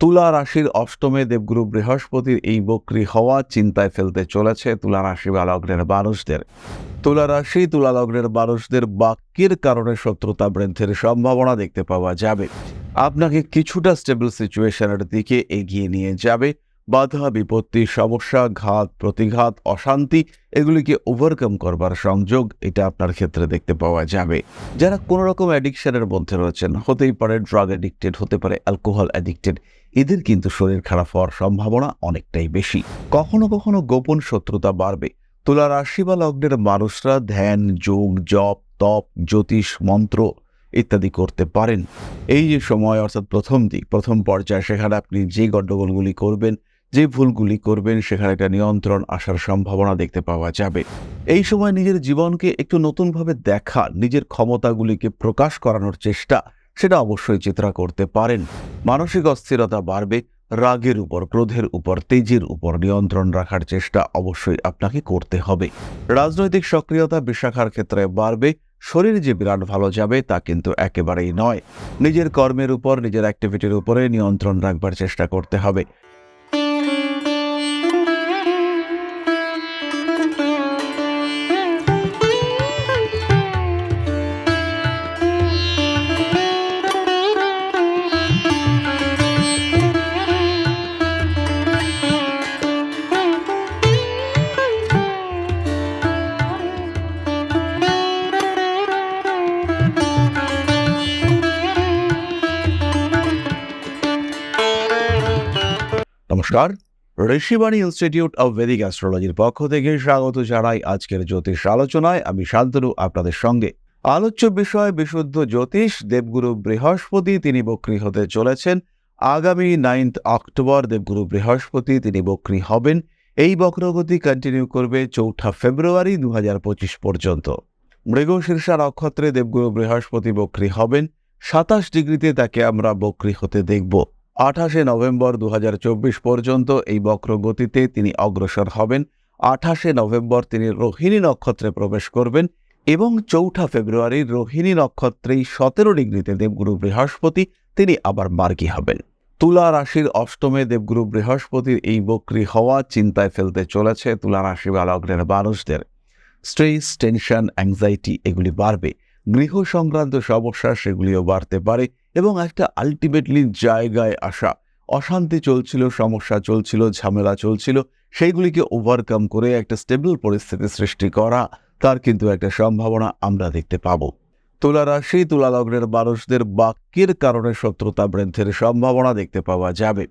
তুলা রাশির অষ্টমে দেবগুরু বৃহস্পতির এই বক্রি হওয়া চিন্তায় ফেলতে চলেছে তুলা রাশি বা লগ্নের মানুষদের তুলা রাশি, তুলা লগ্নের মানুষদের বাক্যের কারণে শত্রুতা বৃদ্ধির সম্ভাবনা দেখতে পাওয়া যাবে। আপনাকে কিছুটা স্টেবল সিচুয়েশনের দিকে এগিয়ে নিয়ে যাবে। বাধা, বিপত্তি, সমস্যা, ঘাত, প্রতিঘাত, অশান্তি, এগুলিকে ওভারকাম করবার সংযোগ এটা আপনার ক্ষেত্রে দেখতে পাওয়া যাবে। যারা কোনো রকম অ্যাডিকশনের মধ্যে রয়েছেন, হতেই পারে ড্রাগ অ্যাডিক্টেড হতে পারে অ্যালকোহল অ্যাডিক্টেড এদের কিন্তু শরীর খারাপ হওয়ার সম্ভাবনা অনেকটাই বেশি। কখনো কখনো গোপন শত্রুতা বাড়বে। তুলা রাশি বা লগ্নের মানুষরা ধ্যান, যোগ, জপ, তপ, জ্যোতিষ, মন্ত্র ইত্যাদি করতে পারেন। এই যে সময়, অর্থাৎ প্রথম দিক, প্রথম পর্যায়ে সেখানে আপনি যে গণ্ডগোলগুলি করবেন, যে ভুলগুলি করবেন, সেখানে একটা নিয়ন্ত্রণ আসার সম্ভাবনা দেখতে পাওয়া যাবে। এই সময় নিজের জীবনকে একটু নতুনভাবে দেখা, নিজের ক্ষমতাগুলিকে প্রকাশ করানোর চেষ্টা সেটা অবশ্যই চিত্রা করতে পারেন। মানসিক অস্থিরতা বাড়বে, রাগের উপর, ক্রোধের উপর, তেজের উপর নিয়ন্ত্রণ রাখার চেষ্টা অবশ্যই আপনাকে করতে হবে। রাজনৈতিক সক্রিয়তা বিশাখার ক্ষেত্রে বাড়বে, শরীর যে বিরাট ভালো যাবে তা কিন্তু একেবারেই নয়। নিজের কর্মের উপর, নিজের অ্যাক্টিভিটির উপরে নিয়ন্ত্রণ রাখবার চেষ্টা করতে হবে। নমস্কার। ঋষিবাণী ইনস্টিটিউট অব ভেদিক অ্যাস্ট্রোলজির পক্ষ থেকে স্বাগত জানাই আজকের জ্যোতিষ আলোচনায়। আমি শান্তনু, আপনাদের সঙ্গে। আলোচ্য বিষয়, বিশুদ্ধ জ্যোতিষ, দেবগুরু বৃহস্পতি, তিনি বক্রী হতে চলেছেন। আগামী নাইন্থ অক্টোবর দেবগুরু বৃহস্পতি, তিনি বক্রী হবেন। এই বক্রগতি কন্টিনিউ করবে চৌঠা ফেব্রুয়ারি দু হাজার পঁচিশ পর্যন্ত। মৃগ শীর্ষা নক্ষত্রে দেবগুরু বৃহস্পতি বক্রী হবেন। সাতাশ ডিগ্রিতে তাকে আমরা বক্রী হতে দেখব। আঠাশে নভেম্বর দু হাজার চব্বিশ পর্যন্ত এই বক্র গতিতে তিনি অগ্রসর হবেন। আঠাশে নভেম্বর তিনি রোহিণী নক্ষত্রে প্রবেশ করবেন এবং চৌঠা ফেব্রুয়ারি রোহিণী নক্ষত্রেই সতেরো ডিগ্রিতে দেবগুরু বৃহস্পতি, তিনি আবার মার্গী হবেন। তুলা রাশির অষ্টমে দেবগুরু বৃহস্পতির এই বক্রি হওয়া চিন্তায় ফেলতে চলেছে তুলা রাশি বা লগ্নের মানুষদের। স্ট্রেস, টেনশন, অ্যাংজাইটি, এগুলি বাড়বে। গৃহ সংক্রান্ত সমস্যা, সেগুলিও বাড়তে পারে। এবং একটা আলটিমেটলি জায়গায় আসা। অশান্তি চলছিল, সমস্যা চলছিল, ঝামেলা চলছিল, সেইগুলিকে ওভারকাম করে একটা স্টেবল পরিস্থিতি সৃষ্টি করা, তার কিন্তু একটা সম্ভাবনা আমরা দেখতে পাবো। তুলা রাশি, তুলা লগ্নের মানুষদের বাক্যের কারণে শত্রুতা বৃদ্ধির সম্ভাবনা দেখতে পাওয়া যাবে।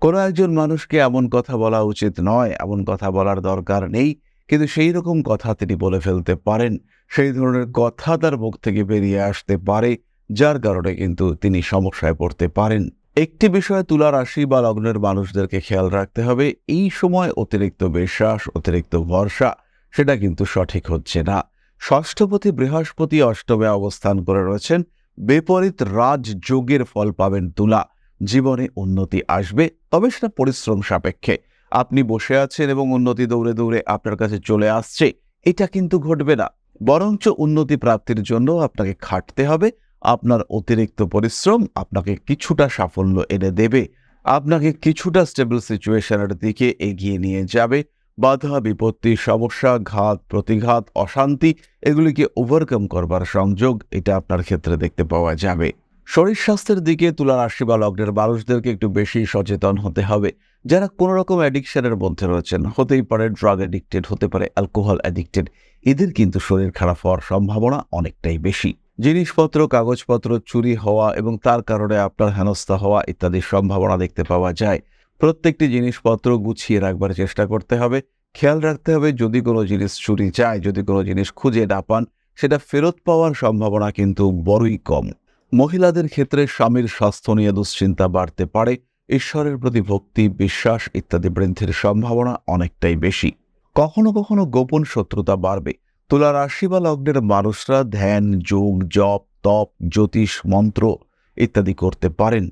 কোনো একজন মানুষকে এমন কথা বলা উচিত নয়, এমন কথা বলার দরকার নেই, কিন্তু সেই রকম কথা তিনি বলে ফেলতে পারেন। সেই ধরনের কথা তার মুখ থেকে বেরিয়ে আসতে পারে। যার কারণে কিন্তু তিনি সমস্যায় পড়তে পারেন। একটি বিষয়ে তুলা রাশি বা লগ্নের মানুষদেরকে খেয়াল রাখতে হবে, এই সময় অতিরিক্ত বিশ্বাস, অতিরিক্ত ভরসা, সেটা কিন্তু সঠিক হচ্ছে না। ষষ্ঠপতি বৃহস্পতি অষ্টমে অবস্থান করে রয়েছেন, বিপরীত রাজযোগের ফল পাবেন তুলা। জীবনে উন্নতি আসবে, তবে সেটা পরিশ্রম সাপেক্ষে। আপনি বসে আছেন এবং উন্নতি দৌড়ে দৌড়ে আপনার কাছে চলে আসছে, এটা কিন্তু ঘটবে না। বরঞ্চ উন্নতি প্রাপ্তির জন্য আপনাকে খাটতে হবে আপনার অতিরিক্ত পরিশ্রম আপনাকে কিছুটা সাফল্য এনে দেবে। আপনাকে কিছুটা স্টেবল সিচুয়েশনের দিকে এগিয়ে নিয়ে যাবে। বাধা, বিপত্তি, সমস্যা, ঘাত, প্রতিঘাত, অশান্তি এগুলিকে ওভারকাম করবার সংযোগ এটা আপনার ক্ষেত্রে দেখতে পাওয়া যাবে। শরীর স্বাস্থ্যের দিকে তুলা রাশি বা লগ্নের মানুষদেরকে একটু বেশি সচেতন হতে হবে। যারা কোনো রকম অ্যাডিকশনের মধ্যে রয়েছেন, হতেই পারে ড্রাগ অ্যাডিক্টেড হতে পারে অ্যালকোহল অ্যাডিক্টেড এদের কিন্তু শরীর খারাপ হওয়ার সম্ভাবনা অনেকটাই বেশি। জিনিসপত্র, কাগজপত্র চুরি হওয়া এবং তার কারণে আপনার হেনস্থা হওয়া ইত্যাদির সম্ভাবনা দেখতে পাওয়া যায়। প্রত্যেকটি জিনিসপত্র গুছিয়ে রাখবার চেষ্টা করতে হবে। খেয়াল রাখতে হবে যদি কোনো জিনিস চুরি যায়, যদি কোনো জিনিস খুঁজে না পান, সেটা ফেরত পাওয়ার সম্ভাবনা কিন্তু বড়ই কম। মহিলাদের ক্ষেত্রে স্বামীর স্বাস্থ্য নিয়ে দুশ্চিন্তা বাড়তে পারে, ঈশ্বরের প্রতি ভক্তি, বিশ্বাস ইত্যাদি বৃদ্ধির সম্ভাবনা অনেকটাই বেশি। কখনো কখনো গোপন শত্রুতা বাড়বে তুলা রাশি বা লগ্নের মানুষরা ধ্যান, যোগ, জপ, তপ, জ্যোতিষ, মন্ত্র ইত্যাদি করতে পারেন।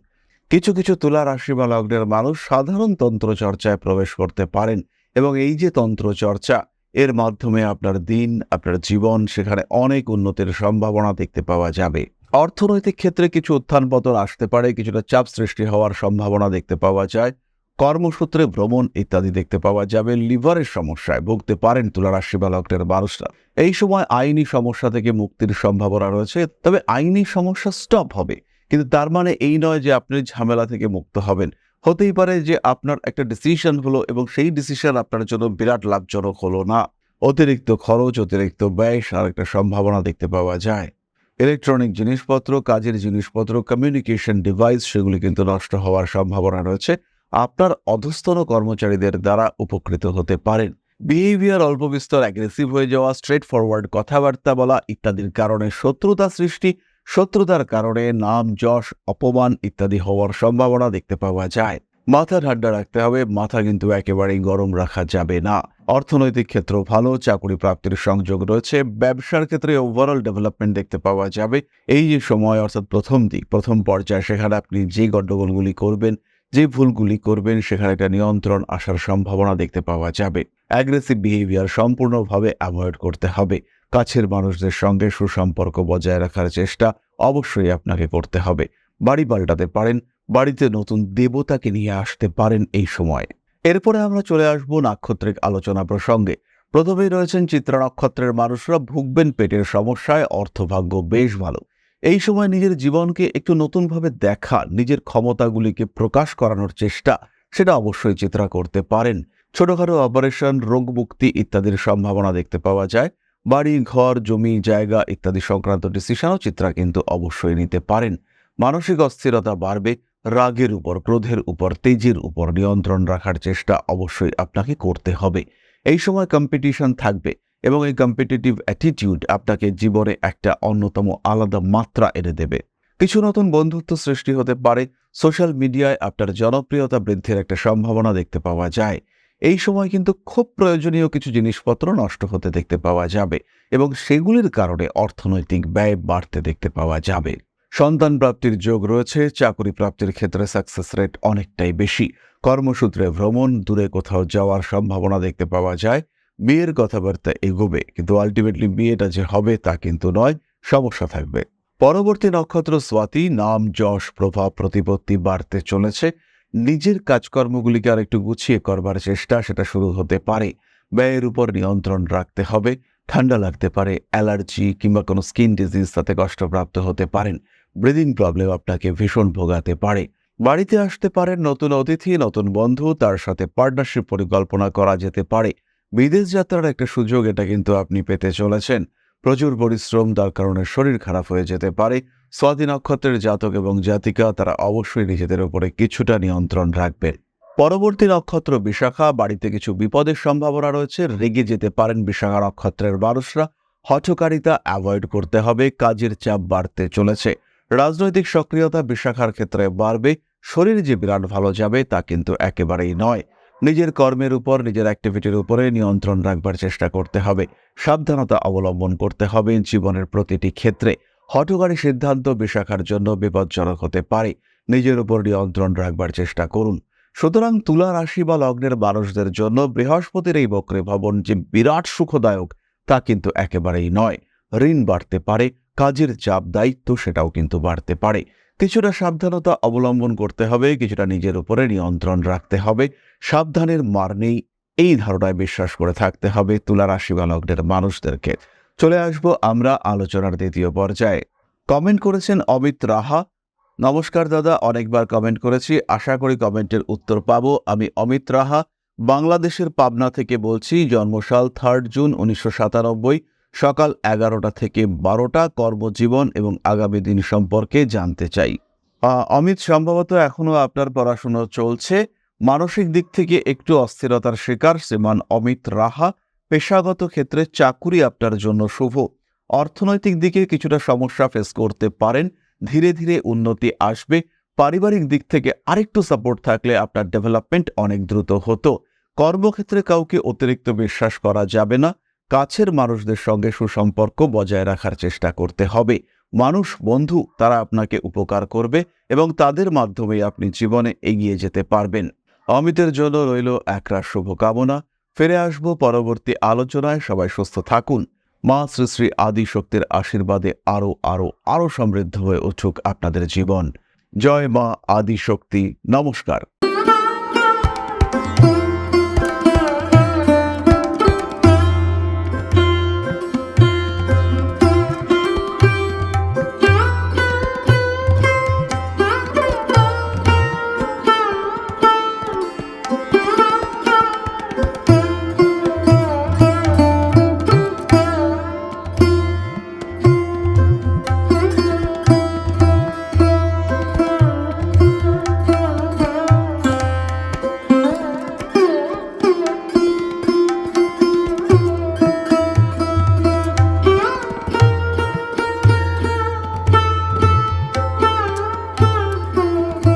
কিছু কিছু তুলা রাশি বা লগ্নের মানুষ সাধারণ তন্ত্র চর্চায় প্রবেশ করতে পারেন এবং এই যে তন্ত্র চর্চা এর মাধ্যমে আপনার দিন, আপনার জীবন, সেখানে অনেক উন্নতির সম্ভাবনা দেখতে পাওয়া যাবে। অর্থনৈতিক ক্ষেত্রে কিছু উত্থান পতন আসতে পারে, কিছুটা চাপ সৃষ্টি হওয়ার সম্ভাবনা দেখতে পাওয়া যায়। কর্মসূত্রে ভ্রমণ ইত্যাদি দেখতে পাওয়া যাবে। লিভারের সমস্যায় ভুগতে পারেন তুলা রাশি বা লগ্নের মানুষরা এই সময় আইনি সমস্যা থেকে মুক্তির সম্ভাবনা রয়েছে, তবে আইনি সমস্যা স্টপ হবে। কিন্তু তার মানে এই নয় যে আপনি ঝামেলা থেকে মুক্ত হবেন। হতেই পারে যে আপনার একটা ডিসিশন হলো এবং সেই ডিসিশন আপনার জন্য বিরাট লাভজনক হলো না। অতিরিক্ত খরচ, অতিরিক্ত ব্যয় আর একটা সম্ভাবনা দেখতে পাওয়া যায়। ইলেকট্রনিক জিনিসপত্র, কাজের জিনিসপত্র কমিউনিকেশন ডিভাইস সেগুলি কিন্তু নষ্ট হওয়ার সম্ভাবনা রয়েছে। আপনার অধস্তন কর্মচারীদের দ্বারা উপকৃত হতে পারেন। বিহেভিয়ার অল্প বিস্তর অ্যাগ্রেসিভ হয়ে যাওয়া স্ট্রেট ফরওয়ার্ড কথাবার্তা বলা ইত্যাদির কারণে শত্রুতা সৃষ্টি, শত্রুতার কারণে নাম, যশ, অপমান ইত্যাদি হওয়ার সম্ভাবনা দেখতে পাওয়া যায়। মাথা ঠান্ডা রাখতে হবে, মাথা কিন্তু একেবারেই গরম রাখা যাবে না। অর্থনৈতিক ক্ষেত্র ভালো, চাকরি প্রাপ্তির সংযোগ রয়েছে, ব্যবসার ক্ষেত্রে ওভারঅল ডেভেলপমেন্ট দেখতে পাওয়া যাবে। এই যে সময়, অর্থাৎ প্রথম দিক, প্রথম পর্যায়ে সেখানে আপনি যে গণ্ডগোলগুলি করবেন যে ভুলগুলি করবেন, সেখানে একটা নিয়ন্ত্রণ আসার সম্ভাবনা দেখতে পাওয়া যাবে। অ্যাগ্রেসিভ বিহেভিয়ার সম্পূর্ণভাবে অ্যাভয়েড করতে হবে। কাছের মানুষদের সঙ্গে সুসম্পর্ক বজায় রাখার চেষ্টা অবশ্যই আপনাকে করতে হবে। বাড়ি পাল্টাতে পারেন, বাড়িতে নতুন দেবতাকে নিয়ে আসতে পারেন এই সময়। এরপরে আমরা চলে আসব নাক্ষত্রিক আলোচনা প্রসঙ্গে। প্রথমেই রয়েছেন চিত্রা নক্ষত্রের মানুষরা, ভুগবেন পেটের সমস্যায়, অর্থভাগ্য বেশ ভালো। এই সময় নিজের জীবনকে একটু নতুনভাবে দেখা, নিজের ক্ষমতাগুলিকে প্রকাশ করানোর চেষ্টা, সেটা অবশ্যই চিত্রা করতে পারেন। ছোটখাটো অপারেশন রোগ মুক্তি ইত্যাদির সম্ভাবনা দেখতে পাওয়া যায়। বাড়ি, ঘর, জমি, জায়গা ইত্যাদি সংক্রান্ত ডিসিশনও চিত্রা কিন্তু অবশ্যই নিতে পারেন। মানসিক অস্থিরতা বাড়বে, রাগের উপর, ক্রোধের উপর, তেজের উপর নিয়ন্ত্রণ রাখার চেষ্টা অবশ্যই আপনাকে করতে হবে। এই সময় কম্পিটিশন থাকবে এবং এই কম্পিটিটিভ অ্যাটিটিউড আপনাকে জীবনে একটা অন্যতম আলাদা মাত্রা এনে দেবে। কিছু নতুন বন্ধুত্ব সৃষ্টি হতে পারে সোশ্যাল মিডিয়ায় আপনার জনপ্রিয়তা বৃদ্ধির একটা সম্ভাবনা দেখতে পাওয়া যায়। এই সময় কিন্তু খুব প্রয়োজনীয় কিছু জিনিসপত্র নষ্ট হতে দেখতে পাওয়া যাবে এবং সেগুলির কারণে অর্থনৈতিক ব্যয় বাড়তে দেখতে পাওয়া যাবে। সন্তান প্রাপ্তির যোগ রয়েছে, চাকরি প্রাপ্তির ক্ষেত্রে সাকসেস রেট অনেকটাই বেশি। কর্মসূত্রে ভ্রমণ, দূরে কোথাও যাওয়ার সম্ভাবনা দেখতে পাওয়া যায়। বিয়ের কথাবার্তা এগোবে, কিন্তু আলটিমেটলি বিয়েটা যে হবে তা কিন্তু নয়, সমস্যা থাকবে। পরবর্তী নক্ষত্র স্বাতি, নাম, যশ, প্রভাব, প্রতিপত্তি বাড়তে চলেছে। নিজের কাজকর্মগুলিকে আর একটু গুছিয়ে করবার চেষ্টা, সেটা শুরু হতে পারে। ব্যয়ের উপর নিয়ন্ত্রণ রাখতে হবে, ঠান্ডা লাগতে পারে, অ্যালার্জি কিংবা কোনো স্কিন ডিজিজ তাতে কষ্টপ্রাপ্ত হতে পারেন। ব্রিদিং প্রবলেম আপনাকে ভীষণ ভোগাতে পারে। বাড়িতে আসতে পারেন নতুন অতিথি, নতুন বন্ধু, তার সাথে পার্টনারশিপ পরিকল্পনা করা যেতে পারে। বিদেশ যাত্রার একটা সুযোগ এটা কিন্তু আপনি পেতে চলেছেন। প্রচুর পরিশ্রম, তার কারণে শরীর খারাপ হয়ে যেতে পারে। স্বাধী নক্ষত্রের জাতক এবং জাতিকা, তারা অবশ্যই নিজেদের উপরে কিছুটা নিয়ন্ত্রণ রাখবেন পরবর্তী নক্ষত্র বিশাখা, বাড়িতে কিছু বিপদের সম্ভাবনা রয়েছে, রেগে যেতে পারেন বিশাখা নক্ষত্রের মানুষরা। হঠকারিতা অ্যাভয়েড করতে হবে, কাজের চাপ বাড়তে চলেছে। রাজনৈতিক সক্রিয়তা বিশাখার ক্ষেত্রে বাড়বে, শরীর যে বিরাট ভালো যাবে তা কিন্তু একেবারেই নয়। নিজের কর্মের উপর, নিজের অ্যাক্টিভিটির উপরে নিয়ন্ত্রণ রাখবার চেষ্টা করতে হবে। সাবধানতা অবলম্বন করতে হবে জীবনের প্রতিটি ক্ষেত্রে। হঠকারী সিদ্ধান্ত বিশাখার জন্য বিপজ্জনক হতে পারে। নিজের উপর নিয়ন্ত্রণ রাখবার চেষ্টা করুন। সুতরাং তুলা রাশি বা লগ্নের মানুষদের জন্য বৃহস্পতির এই বক্রে ভবন যে বিরাট সুখদায়ক, তা কিন্তু একেবারেই নয়। ঋণ বাড়তে পারে, কাজের চাপ, দায়িত্ব সেটাও কিন্তু বাড়তে পারে। কিছুটা সাবধানতা অবলম্বন করতে হবে, কিছুটা নিজের উপরে নিয়ন্ত্রণ রাখতে হবে। সাবধানের মার নেই, এই ধারণায় বিশ্বাস করে থাকতে হবে তুলা রাশি বা মানুষদেরকে। চলে আসব আমরা আলোচনার দ্বিতীয় পর্যায়ে। কমেন্ট করেছেন অমিত রাহা। নমস্কার দাদা, অনেকবার কমেন্ট করেছি। আশা করি কমেন্টের উত্তর পাব। আমি অমিত রাহা, বাংলাদেশের পাবনা থেকে বলছি, জন্মসাল থার্ড জুন উনিশশো সাতানব্বই। সকাল এগারোটা থেকে বারোটা কর্মজীবন এবং আগামী দিন সম্পর্কে জানতে চাই। অমিত, সম্ভবত এখনও আপনার পড়াশুনো চলছে। মানসিক দিক থেকে একটু অস্থিরতার শিকার শ্রীমান অমিত রাহা। পেশাগত ক্ষেত্রে চাকুরি আপনার জন্য শুভ। অর্থনৈতিক দিকে কিছুটা সমস্যা ফেস করতে পারেন। ধীরে ধীরে উন্নতি আসবে। পারিবারিক দিক থেকে আরেকটু সাপোর্ট থাকলে আপনার ডেভেলপমেন্ট অনেক দ্রুত হতো। কর্মক্ষেত্রে কাউকে অতিরিক্ত বিশ্বাস করা যাবে না। কাছের মানুষদের সঙ্গে সুসম্পর্ক বজায় রাখার চেষ্টা করতে হবে। মানুষ, বন্ধু, তারা আপনাকে উপকার করবে এবং তাদের মাধ্যমেই আপনি জীবনে এগিয়ে যেতে পারবেন। অমিতের জন্য রইল একরা শুভকামনা। ফিরে আসব পরবর্তী আলোচনায়। সবাই সুস্থ থাকুন। মা শ্রী শ্রী আদিশক্তির আশীর্বাদে আরও আরও আরও সমৃদ্ধ হয়ে উঠুক আপনাদের জীবন। জয় মা আদিশক্তি। নমস্কার।